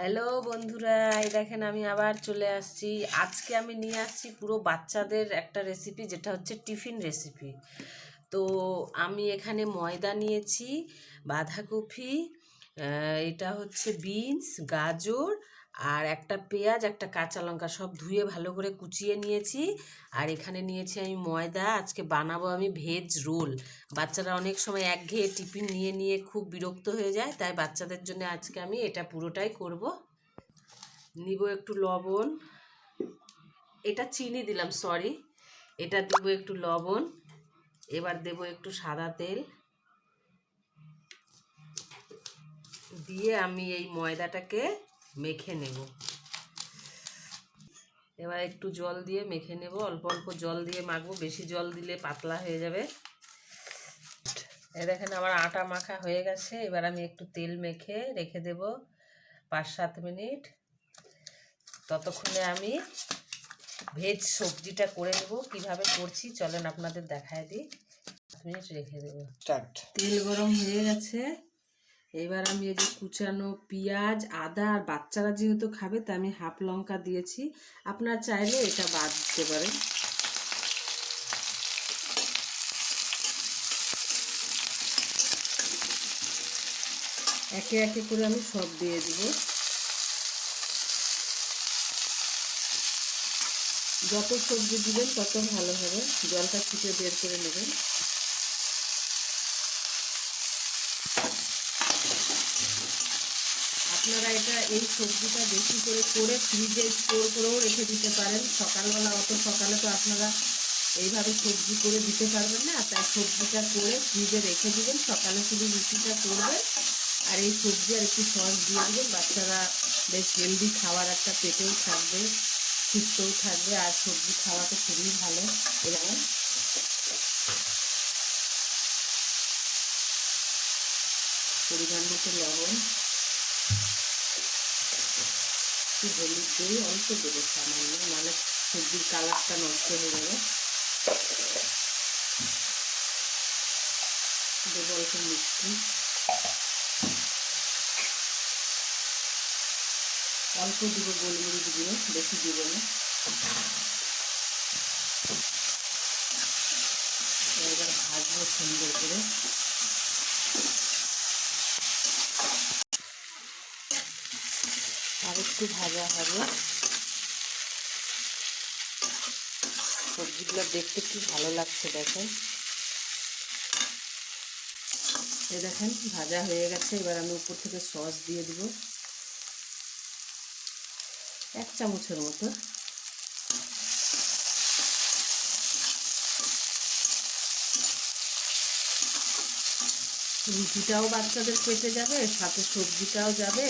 Hello বন্ধুরা, এই দেখেন আমি আবার চলে আসছি। আজকে আমি নিয়ে আসছি পুরো বাচ্চাদের একটা রেসিপি যেটা হচ্ছে টিফিন রেসিপি তো আমি এখানে ময়দা নিয়েছি, বাঁধাকপি এটা হচ্ছে বিনস গাজর আর একটা পেঁয়াজ, একটা কাঁচা লঙ্কা সব ধুয়ে ভালো করে কুচিয়ে নিয়েছি। আর এখানে নিয়েছি আমি ময়দা, আজকে বানাবো আমি ভেজ রোল। বাচ্চারা অনেক সময় একঘেয়ে টিফিন নিয়ে নিয়ে খুব বিরক্ত হয়ে যায়, তাই বাচ্চাদের জন্য আজকে আমি এটা পুরোটাই করব। নিব একটু লবণ। এটা চিনি দিলাম সরি এটা দেব একটু লবণ। এবার দেব একটু সাদা তেল। দিয়ে আমি এই ময়দাটাকে মেখে নেব। এবার একটু জল দিয়ে মেখে নেব। অল্প অল্প জল দিয়ে মাখবো। বেশি জল দিলে পাতলা হয়ে যাবে। এ দেখেন আমার আটা মাখা হয়ে গেছে। এবার আমি একটু তেল মেখে রেখে দেব পাঁচ সাত মিনিট। ততক্ষণে আমি ভেজ সবজিটা করে নেব। কীভাবে করছি চলেন আপনাদের দেখায় দিই। মিনিট রেখে দেবো। স্টার্ট। তেল গরম হয়ে গেছে। এবার আমি এই যে কুচানো পেঁয়াজ, আদা আর বাচ্চারা যেহেতু খাবে, তাই আমি হাফ লঙ্কা দিয়েছি। আপনারা চাইলে এটা বাদ দিতে পারেন। একে একে করে আমি সব দিয়ে দিব। যত সবজি দিবেন, তত ভালো হবে। জলটা ছুটে বের করে নেবেন। আপনারা এটা এই সবজিটা বেশি করে করে ফ্রিজে স্টোর করেও রেখে দিতে পারেন। সকালবেলা অত সকালে তো আপনারা এইভাবে সবজি করে দিতে পারবেন না। তাই সবজিটা করে ফ্রিজে রেখে দিবেন। সকালে শুধু রুটিটা করবেন আর এই সবজি আর একটু সস দিয়ে দেবেন। বাচ্চারা বেশ হেলদি খাবার একটা পেটেও থাকবে, সুস্থও থাকবে আর সবজি খাওয়া তো খুবই ভালো এরকম পরিমাণ মতো লবণ। একটু হলুদ দই অল্প দেবো সামান্য মানে সবজির কালারটা নষ্ট হয়ে যাবে। দেবো অল্প মিষ্টি। অল্প দিব গোলমরিচ দিয়ে, বেশি দিব না। এবার ভাজবো সুন্দর করে আর একটু ভাজা হবে। সবজিগুলো দেখতে কি ভালো লাগছে দেখেন। এই দেখেন, ভাজা হয়ে গেছে। এবার আমি উপর থেকে সস দিয়ে দিব। এক চামচের মতো। রুটিটাও বাচ্চাদের পেটে যাবে, সাথে সবজিটাও যাবে।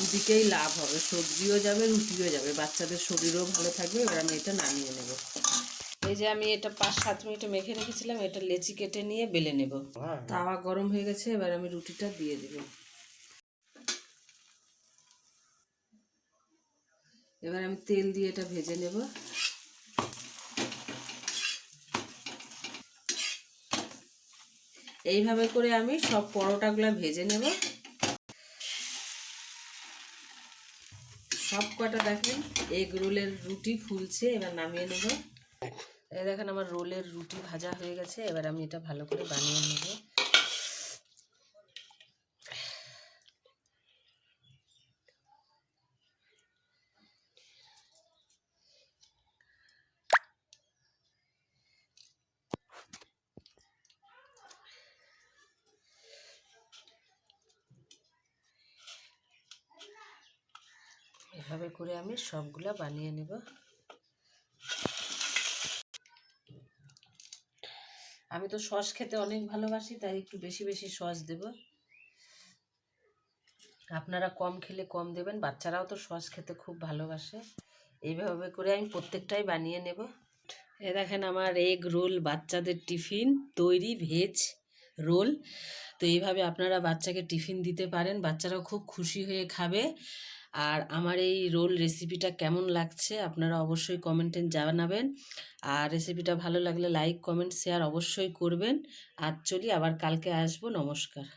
দুদিকেই লাভ হবে। সবজিও যাবে, রুটিও যাবে। বাচ্চাদের শরীরও ভালো থাকবে, এবার আমি এটা নামিয়ে নেব। এই যে আমি এটা পাঁচ, সাত মিনিট মেখে রেখেছিলাম, এটা লেচি কেটে নিয়ে বেলে নেব। তাওয়া গরম হয়ে গেছে, এবার আমি রুটিটা দিয়ে দেব। এবার আমি তেল দিয়ে এটা ভেজে নেব। এইভাবে করে আমি সব পরোটাগুলো ভেজে নেব। সব কটা দেখেন এগ রোলের রুটি ফুলছে, এবার নামিয়ে নেব। দেখেন আমার রোলের রুটি ভাজা হয়ে গেছে, এবার আমি এটা ভালো করে বানিয়ে নেব। এভাবে করে আমি সবগুলা বানিয়ে নেব। আমি তো সস খেতে অনেক ভালোবাসি, তাই একটু বেশি বেশি সস দেব। আপনারা কম খেলে কম দেবেন, বাচ্চারাও তো সস খেতে খুব ভালোবাসে। এইভাবে করে আমি প্রত্যেকটাই বানিয়ে নেব। এ দেখেন আমার এগ রোল বাচ্চাদের টিফিন, তৈরি ভেজ রোল তো এইভাবে আপনারা বাচ্চাকে টিফিন দিতে পারেন, বাচ্চারাও খুব খুশি হয়ে খাবে। আর আমার এই রোল রেসিপিটা কেমন লাগছে আপনারা অবশ্যই কমেন্টে জানাবেন। আর রেসিপিটা ভালো লাগলে লাইক কমেন্ট শেয়ার অবশ্যই করবেন। আর চলি, আবার কালকে আসব। নমস্কার।